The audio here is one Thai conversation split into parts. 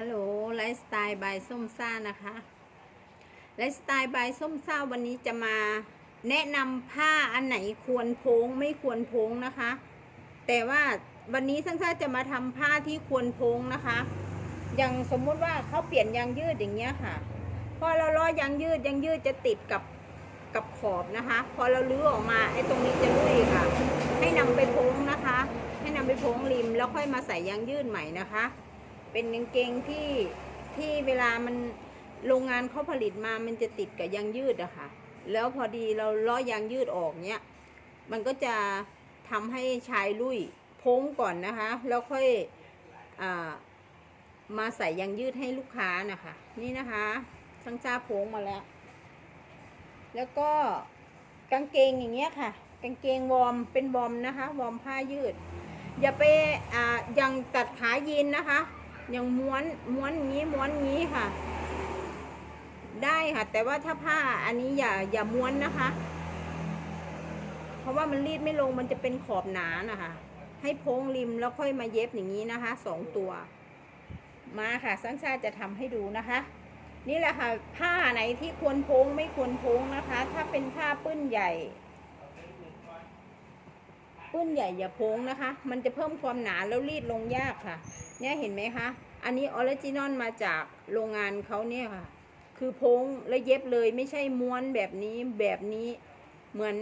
ฮัลโหลไลฟ์สไตล์บายส้มซ่านะคะไลฟ์สไตล์บายส้มซ่าวันนี้จะมาแนะนำผ้าอันไหนควรโพงไม่ควรโพงนะคะ แต่ว่าวันนี้ส้มซ่าจะมาทำผ้าที่ควรโพงนะคะ อย่างสมมุติว่าเขาเปลี่ยนยางยืดอย่างเงี้ยค่ะ พอเราล้อยางยืดยางยืดจะติดกับกับขอบนะคะ พอเราลื้อออกมาไอ้ตรงนี้จะลุยค่ะ ให้นำไปโพงนะคะ ให้นำไปโพงริมแล้วค่อยมาใส่ยางยืดใหม่นะคะ เป็นกางเกงที่ที่เวลามันโรงงานเขาผลิตมามันจะติดกับยางยืดอะค่ะ แล้วพอดีเราล้อยางยืดออกเนี้ย มันก็จะทำให้ชายลุยโพ้งก่อนนะคะ แล้วค่อยอมาใส่ยางยืดให้ลูกค้านะคะ นี่นะคะช่างจ้าโพ้งมาแล้ว แล้วก็กางเกงอย่างเงี้ยค่ะ กางเกงวอร์มเป็นวอร์มนะคะ วอร์มผ้ายืด อย่าไปอ่ายังตัดขายีนนะคะ ย่างม้วนม้วนงี้ม้วนงี้ค่ะ ได้ค่ะ แต่ว่าถ้าผ้าอันนี้อย่าอย่าม้วนนะคะ เพราะว่ามันรีดไม่ลงมันจะเป็นขอบหนานะคะ ให้โพ้งริมแล้วค่อยมาเย็บอย่างนี้นะคะสองตัว มาค่ะสังชาจะทำให้ดูนะคะ นี่แหละค่ะ ผ้าไหนที่ควรโพ้งไม่ควรโพ้งนะคะ ถ้าเป็นผ้าปื้นใหญ่ปื้นใหญ่อย่าโพ้งนะคะ มันจะเพิ่มความหนาแล้วรีดลงยากค่ะ เนี่ยเห็นไหมคะ อันนี้ออริจินอลมาจากโรงงานเขาเนี่ยค่ะ คือพ้งแล้วเย็บเลยไม่ใช่ม้วนแบบนี้แบบนี้เหมือน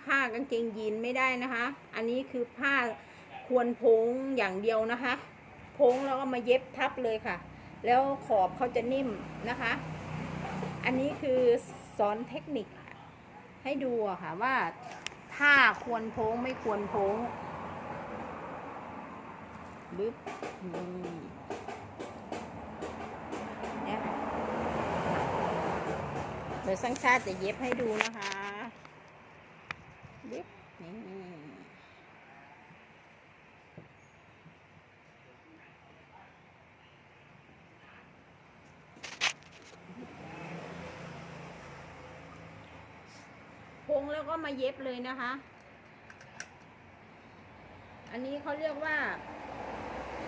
ผ้ากางเกงยีนไม่ได้นะคะ อันนี้คือผ้าควรพ้งอย่างเดียวนะคะพ้งแล้วก็มาเย็บทับเลยค่ะ แล้วขอบเขาจะนิ่มนะคะ อันนี้คือสอนเทคนิคให้ดูอะค่ะว่า ถ้าควรโพ้งไม่ควรโพ้ง บึ๊บนี่เนี่ยค่ะเดี๋ยวสังชาติจะเย็บให้ดูนะคะบึ๊บนี่พงแล้วก็มาเย็บเลยนะคะ อันนี้เขาเรียกว่า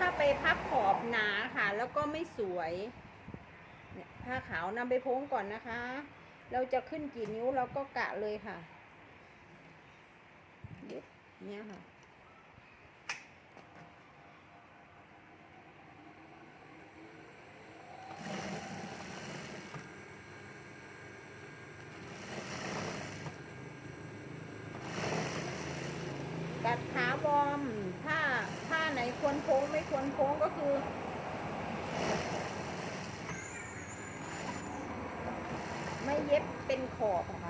ถ้าไปพับขอบหนาค่ะ แล้วก็ไม่สวย เนี่ยผ้าขาวนำไปโพ้งก่อนนะคะ เราจะขึ้นกี่นิ้วเราก็กะเลยค่ะเย็บเนี่ยค่ะ กัดขาวอร์มถ้าถ้าไหนควรโค้งไม่ควรโค้งก็คือ ไม่ เป็นขอบอะค่ะ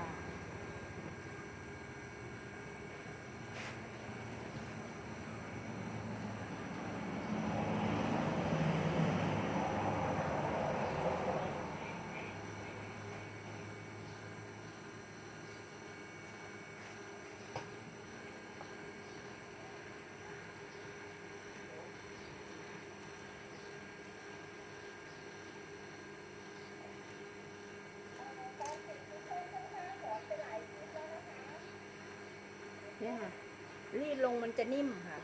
เนี่ยค่ะรีดลงมันจะนิ่มค่ะ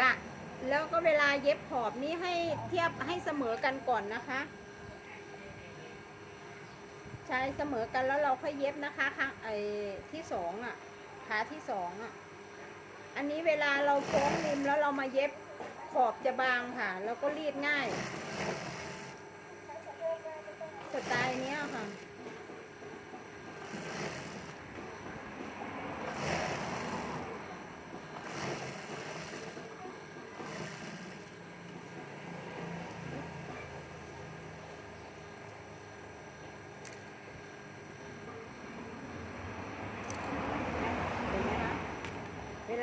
กะ แล้วก็เวลาเย็บขอบนี้ให้เทียบให้เสมอกันก่อนนะคะ ใช้เสมอกันแล้วเราค่อยเย็บนะคะครั้งไอ้ที่สองอะ ขาที่สองอะ อันนี้เวลาเราโค้งริมแล้วเรามาเย็บขอบจะบางค่ะ แล้วก็รีดง่าย สไตล์เนี้ยค่ะ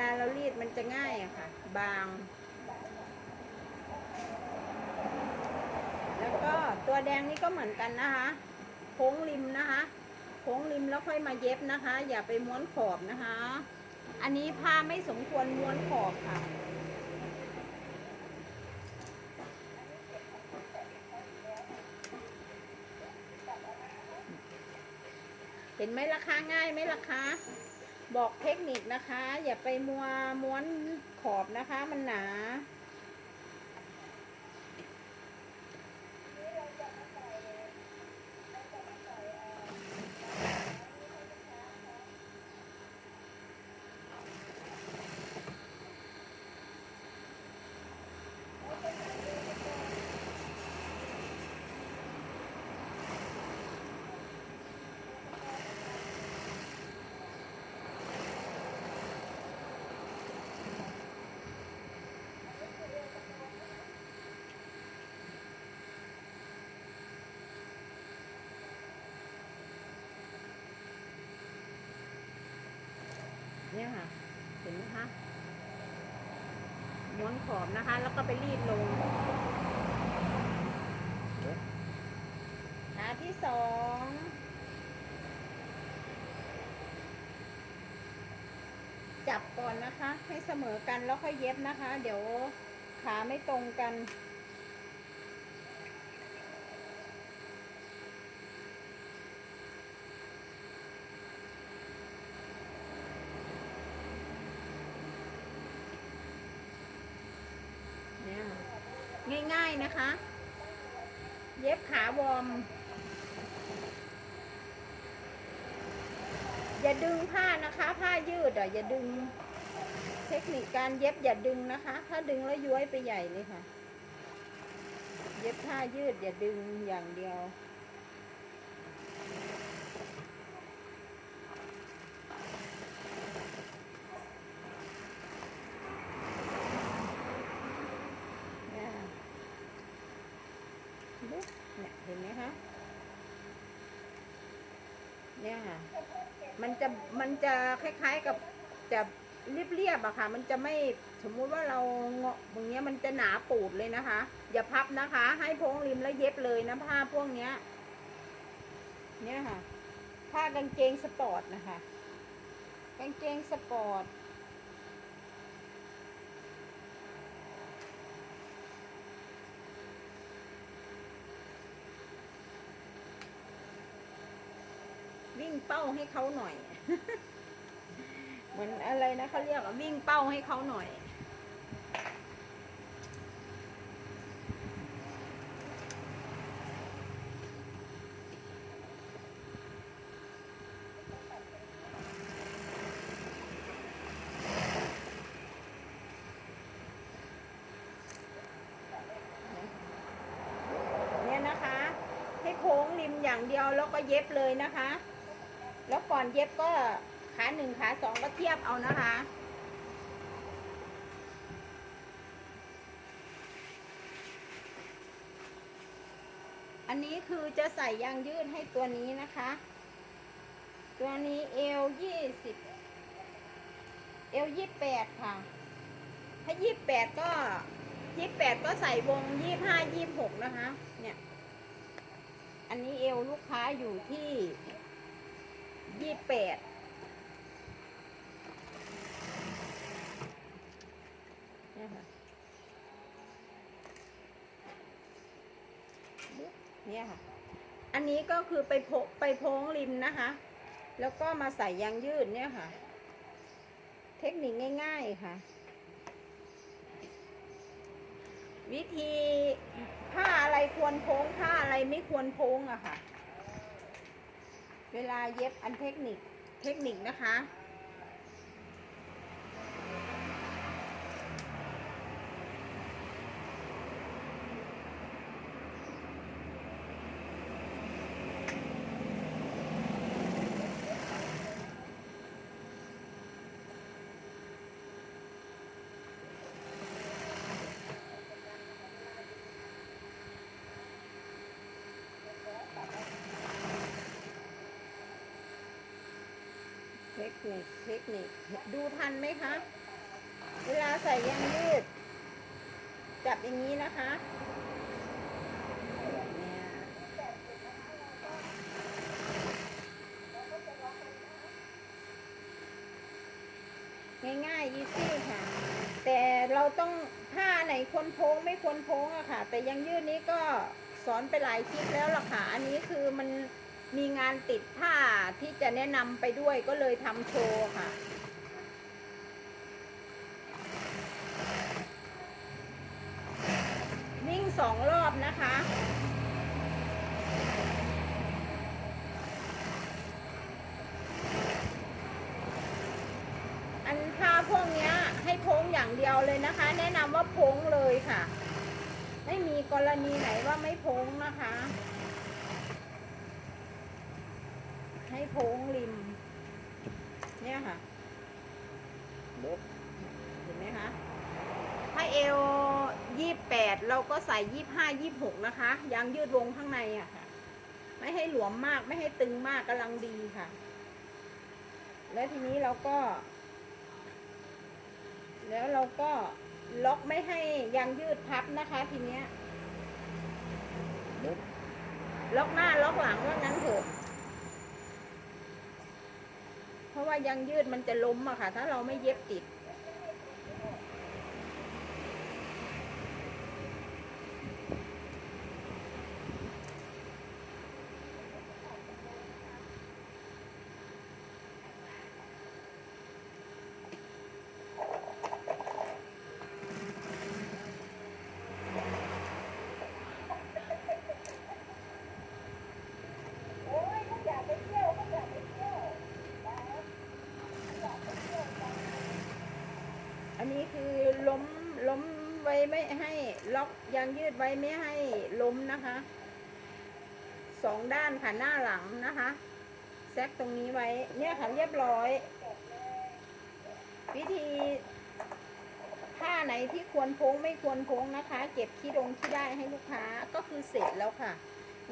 าเรารีดมันจะง่ายอะค่ะ บาง แล้วก็ตัวแดงนี่ก็เหมือนกันนะคะโค้งริมนะคะโค้งริมแล้วค่อยมาเย็บนะคะ อย่าไปม้วนขอบนะคะ อันนี้ผ้าไม่สมควรม้วนขอบค่ะเห็นไหมราคาง่ายไหมราคา บอกเทคนิคนะคะ อย่าไปมัวม้วนขอบนะคะ มันหนา เนี่ยค่ะ เห็นไหมคะม้วนขอบนะคะ แล้วก็ไปรีดลงขาที่สองจับก่อนนะคะ ให้เสมอกันแล้วค่อยเย็บนะคะ เดี๋ยวขาไม่ตรงกัน เนี่ยง่ายๆนะคะ เย็บขาวอม อย่าดึงผ้านะคะ ผ้ายืดอะอย่าดึง เทคนิคการเย็บอย่าดึงนะคะ ถ้าดึงแล้วย้วยไปใหญ่เลยค่ะ เย็บผ้ายืดอย่าดึงอย่างเดียว เนี่ยดู เนี่ยเห็นไหมคะเนี่ยค่ะ มันจะมันจะคล้ายๆกับจะเรียบๆอะค่ะ มันจะไม่สมมุติว่าเราเงาะอย่างเงี้ยมันจะหนาปูดเลยนะคะ อย่าพับนะคะ ให้โพ้งริมแล้วเย็บเลยนะผ้าพวกเนี้ย เนี่ยค่ะ ผ้ากางเกงสปอร์ตนะคะ กางเกงสปอร์ต เป้าให้เขาหน่อย เหมือนอะไรนะเขาเรียกว่าวิ่งเป้าให้เขาหน่อย เนี่ยนะคะ ให้โค้งริมอย่างเดียวแล้วก็เย็บเลยนะคะ แล้วก่อนเย็บก็ขาหนึ่งขาสองก็เทียบเอานะคะอันนี้คือจะใส่ยางยืดให้ตัวนี้นะคะ ตัวนี้เอวยี่สิบเอวยี่แปดค่ะ ถ้ายี่แปดก็ยี่แปดก็ใส่วงยี่ห้ายี่หกนะคะ เนี่ย อันนี้เอวลูกค้าอยู่ที่ ยี่แปดเนี่ยค่ะเนี่ยค่ะ อันนี้ก็คือไปโพไปโพ้งริมนะคะ แล้วก็มาใส่ยางยืดเนี่ยค่ะ เทคนิคง่าย ๆค่ะ วิธีผ้าอะไรควรโพ้งผ้าอะไรไม่ควรโพ้งอะค่ะ เวลาเย็บอันเทคนิคเทคนิคนะคะ คนิคเทคนิคดูทันไหมคะ เวลาใส่ยางยืด จับอย่างนี้นะคะเนี่ยง่ายๆอีซี่ค่ะ แต่เราต้องผ้าไหนควรโพ้งไม่ควรโพ้งอะค่ะ แต่ยางยืดนี้ก็สอนไปหลายคลิปแล้วล่ะค่ะ อันนี้คือมัน มีงานติดผ้าที่จะแนะนำไปด้วยก็เลยทำโชว์ค่ะ วิ่งสองรอบนะคะอันผ้าพวกนี้ให้โพ้งอย่างเดียวเลยนะคะ แนะนำว่าโพ้งเลยค่ะ ไม่มีกรณีไหนว่าไม่โพ้งนะคะ ให้โพ้งริม เนี่ยค่ะบุ๊บเห็นไหมคะ ถ้าเอวยี่แปดเราก็ใส่ยี่ห้ายี่หกนะคะ ยางยืดวงข้างในอะค่ะ ไม่ให้หลวมมากไม่ให้ตึงมากกำลังดีค่ะ แล้วทีนี้เราก็ แล้วเราก็ล็อกไม่ให้ยางยืดพับนะคะ ทีเนี้ยบุ๊บล็อกหน้าล็อกหลังว่างั้นเถอะ เพราะว่ายางยืดมันจะล้มอะค่ะ ถ้าเราไม่เย็บติด นนี้คือล้มล้มไว้ไม่ให้ล็อกยางยืดไว้ไม่ให้ล้มนะคะสองด้านค่ะหน้าหลังนะคะแซกตรงนี้ไว้ เนี่ยค่ะเรียบร้อย วิธีผ้าไหนที่ควรโพ้งไม่ควรโพ้งนะคะ เก็บขี้ดงที่ได้ให้ลูกค้าก็คือเสร็จแล้วค่ะ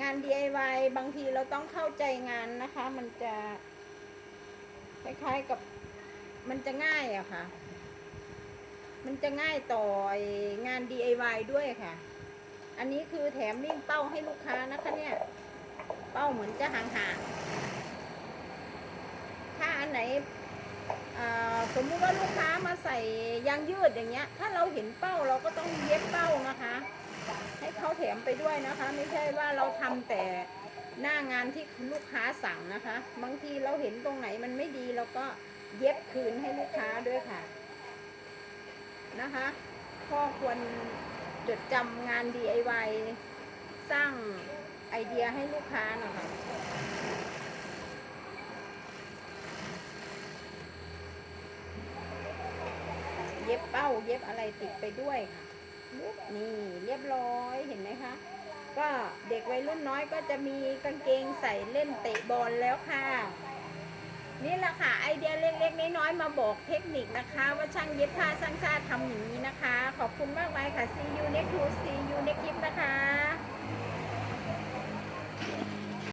งาน DIY บางทีเราต้องเข้าใจงานนะคะ มันจะคล้ายๆกับมันจะง่ายอะค่ะ มันจะง่ายต่องาน DIY ด้วยค่ะ อันนี้คือแถมมิ่งเป้าให้ลูกค้านะคะเนี่ย เป้าเหมือนจะห่างๆ ถ้าอันไหนสมมุติว่าลูกค้ามาใส่ยางยืดอย่างเงี้ย ถ้าเราเห็นเป้าเราก็ต้องเย็บเป้านะคะ ให้เขาแถมไปด้วยนะคะ ไม่ใช่ว่าเราทำแต่หน้างานที่ลูกค้าสั่งนะคะ บางทีเราเห็นตรงไหนมันไม่ดีเราก็เย็บคืนให้ลูกค้าด้วยค่ะ นะคะข้อควรจดจำงาน DIY สร้างไอเดียให้ลูกค้านะคะเย็บเป้าเย็บอะไรติดไปด้วยค่ะนี่เรียบร้อยเห็นไหมคะ ก็เด็กวัยรุ่นน้อยก็จะมีกางเกงใส่เล่นเตะบอลแล้วค่ะ นี่แหละค่ะไอเดียเล็กๆน้อยๆมาบอกเทคนิคนะคะ ว่าช่างเย็บผ้าช่างชาติทำอย่างนี้นะคะ ขอบคุณมากมายค่ะ see you next to see you next clip นะคะ